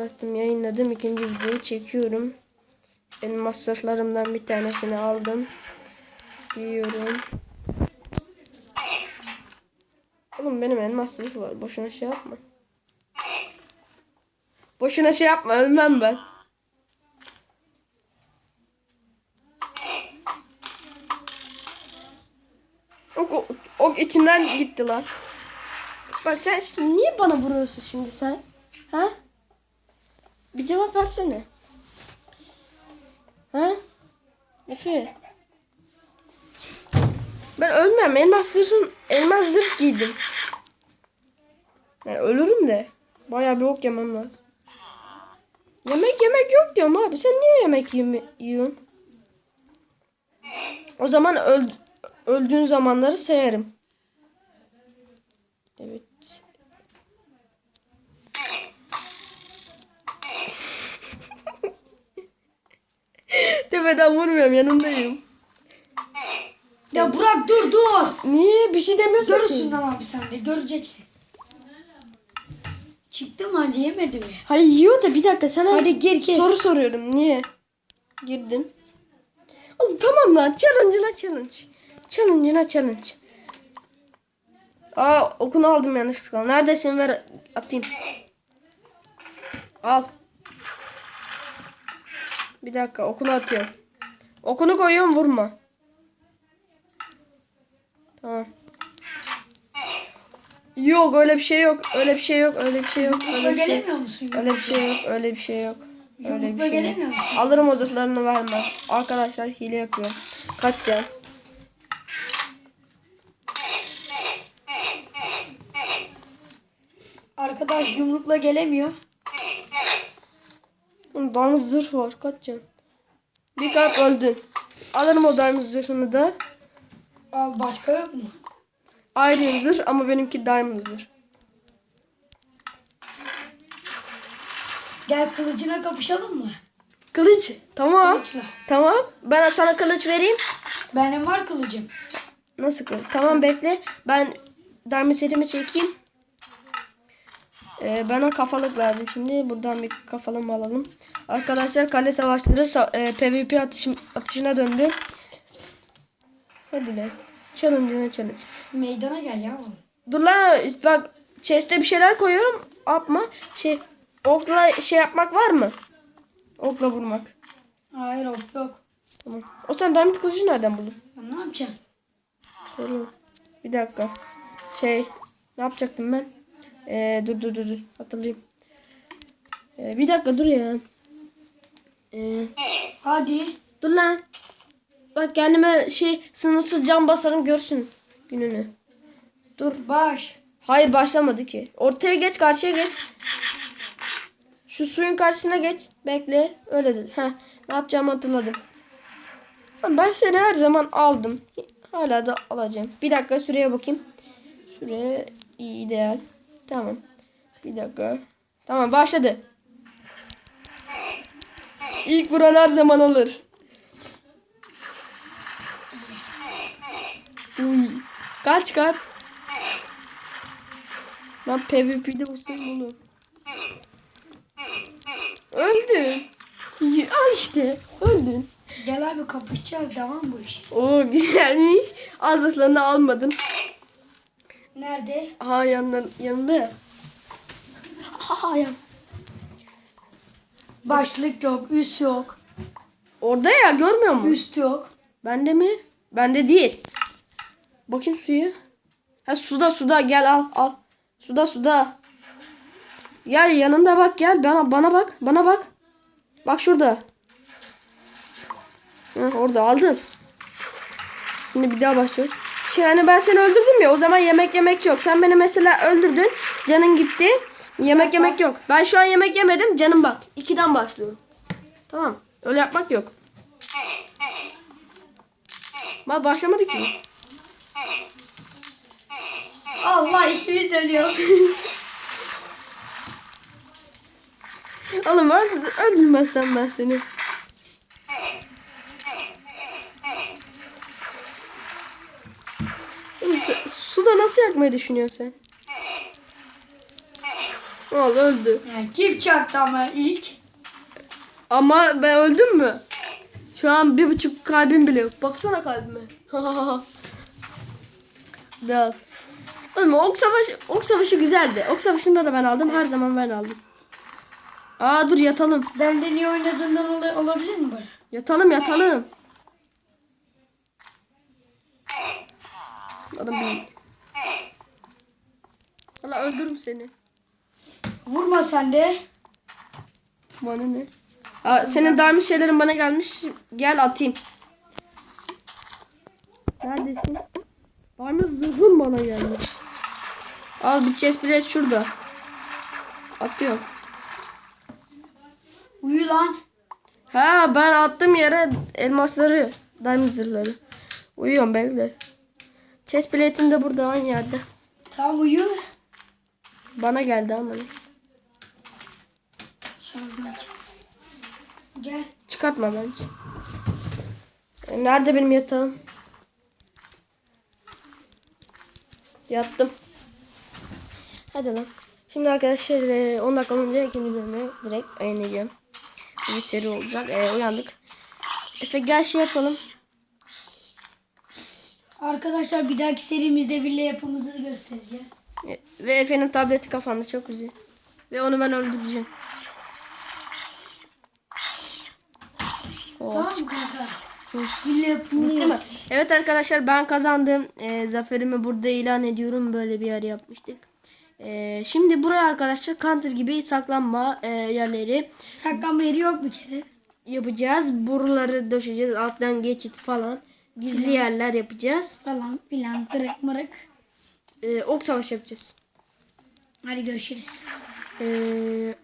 Bastım yayınladım. ikinci videoyu çekiyorum. Benim masraflarımdan bir tanesini aldım. Giyiyorum. Oğlum benim elmas zırhı var. Boşuna şey yapma. Boşuna şey yapma. Ölmem ben. Ok, ok, içinden gitti lan. Bak sen niye bana vuruyorsun şimdi sen? Ha? Bir cevap versene. Ha? Efe. Ben ölmem. Elmas zırhım, elmas zırh giydim. Yani ölürüm de. Bayağı bir ok yemem lazım. Yemek yemek yok diyorum abi. Sen niye yemek yeme- yiyorsun? O zaman öl öldüğün zamanları sayarım. Evet. Tepeden vurmuyorum yanındayım. Ya Burak dur dur. Niye? Bir şey demiyorsun Görürsün ki. lan abi sen de göreceksin. Çıktı mı acı yemedi mi? Hayır yiyor da bir dakika sana Hadi gir, gir. soru soruyorum. Niye? Girdim. Oğlum tamam lan. Challenge'ına challenge. Challenge'ına challenge. Aa okunu aldım yanlışlıkla. Neredesin ver atayım. Al. Bir dakika okunu atıyorum. Okunu koyuyorum vurma. Tamam. Yok öyle bir şey yok. Öyle bir şey yok. Öyle bir şey yok. Öyle bir şey musun? Öyle bir şey yok. Öyle bir şey yok. Öyle bir şey yok. Alırım o zırhlarını vermem. Arkadaşlar hile yapıyor. Kaç can? Arkadaş yumrukla gelemiyor. Oğlum diamond zırh var. Kaç can? Bir kalp öldün. Alırım o diamond zırhını da. Al başka yok mu? Iron zırh ama benimki diamond zırh. Gel kılıcına kapışalım mı? Kılıç. Tamam. Kılıçla. Tamam. Ben sana kılıç vereyim. Benim var kılıcım. Nasıl kılıç? Tamam bekle. Ben diamond setimi çekeyim. Ee, bana kafalık verdim şimdi. Buradan bir kafalama alalım. Arkadaşlar kale savaşları sa- e, PvP atışım, atışına döndü. Hadi lan. Challenge'ına challenge. Meydana gel ya. Dur lan bak chest'e bir şeyler koyuyorum. Yapma. Şey okla şey yapmak var mı? Okla vurmak. Hayır yok yok. Tamam. O sen diamond kılıcı nereden buldun? Ya ne yapacaksın? Dur. Bir dakika. Şey ne yapacaktım ben? Ee, dur dur dur dur. Hatırlayayım. Ee, bir dakika dur ya. Ee, Hadi. dur lan. Bak kendime şey sınırsız cam basarım görsün gününü. Dur. Baş. Hayır başlamadı ki. Ortaya geç karşıya geç. Şu suyun karşısına geç. Bekle. Öyle dedi. Heh. Ne yapacağımı hatırladım. Lan Ben seni her zaman aldım. Hala da alacağım. Bir dakika süreye bakayım. Süre ideal. Tamam. Bir dakika. Tamam başladı. İlk vuran her zaman alır. Uy. Kaç kaç. Ben PvP'de ustayım bunu. Öldün. Y- Al işte. Öldün. Gel abi kapışacağız devam bu iş. Oo güzelmiş. Ağızlarını almadın. Nerede? Aha yanında, yanında ya. Ha ya. Başlık yok, üst yok. Orada ya görmüyor musun? Üst yok. Bende mi? Bende değil. Bakayım suyu. Ha suda suda gel al al. Suda suda. Gel yanında bak gel bana bana bak bana bak. Bak şurada. Hı, orada aldım. Şimdi bir daha başlıyoruz. Şey hani ben seni öldürdüm ya o zaman yemek yemek yok. Sen beni mesela öldürdün. Canın gitti. Yemek yemek yok. Ben şu an yemek yemedim. Canım bak. İkiden başlıyorum. Tamam. Öyle yapmak yok. Bak başlamadı ki. Allah ikimiz ölüyor. Oğlum öldür, öldürmezsem ben seni. Oğlum, su- suda nasıl yakmayı düşünüyorsun sen? Al öldü. Yani kim çaktı ama ilk? Ama ben öldüm mü? Şu an bir buçuk kalbim bile yok. Baksana kalbime. Biraz. Oğlum ok savaşı, ok savaşı güzeldi. Ok savaşında da ben aldım. Her zaman ben aldım. Aa dur yatalım. Bende niye oynadığından ol- olabilir mi bu? Yatalım yatalım. Adam bir... Seni. Vurma sen de. Bana ne? Aa, senin daimi şeylerin bana gelmiş. Gel atayım. Neredesin? Daimi zırhın bana gelmiş. Al bir chest şurada. Atıyorum. Uyu lan. Ha ben attım yere elmasları, daimi zırhları. Uyuyorum bekle. Chest plate'in de burada aynı yerde. Tamam uyu. Bana geldi ama neyse. Gel. Çıkartma bence. E, Nerede benim yatağım? Yattım. Hadi lan. Şimdi arkadaşlar e, 10 dakika önce ikinci bölümü direkt yayınlayacağım. Bir seri olacak. E, uyandık. Efe gel şey yapalım. Arkadaşlar bir dahaki serimizde villa yapımızı göstereceğiz. E, Ve Efe'nin tableti kafanda çok güzel. Ve onu ben öldüreceğim. Oh. Tamam kanka? Evet arkadaşlar ben kazandım. Ee, zaferimi burada ilan ediyorum. Böyle bir yer yapmıştık. Ee, şimdi buraya arkadaşlar counter gibi saklanma e, yerleri Saklanma yeri yok bir kere. yapacağız. Buraları döşeceğiz. Alttan geçit falan. Gizli yerler yapacağız. Falan filan tırık mırık. Ee, ok savaşı yapacağız. Hadi görüşürüz. Ee,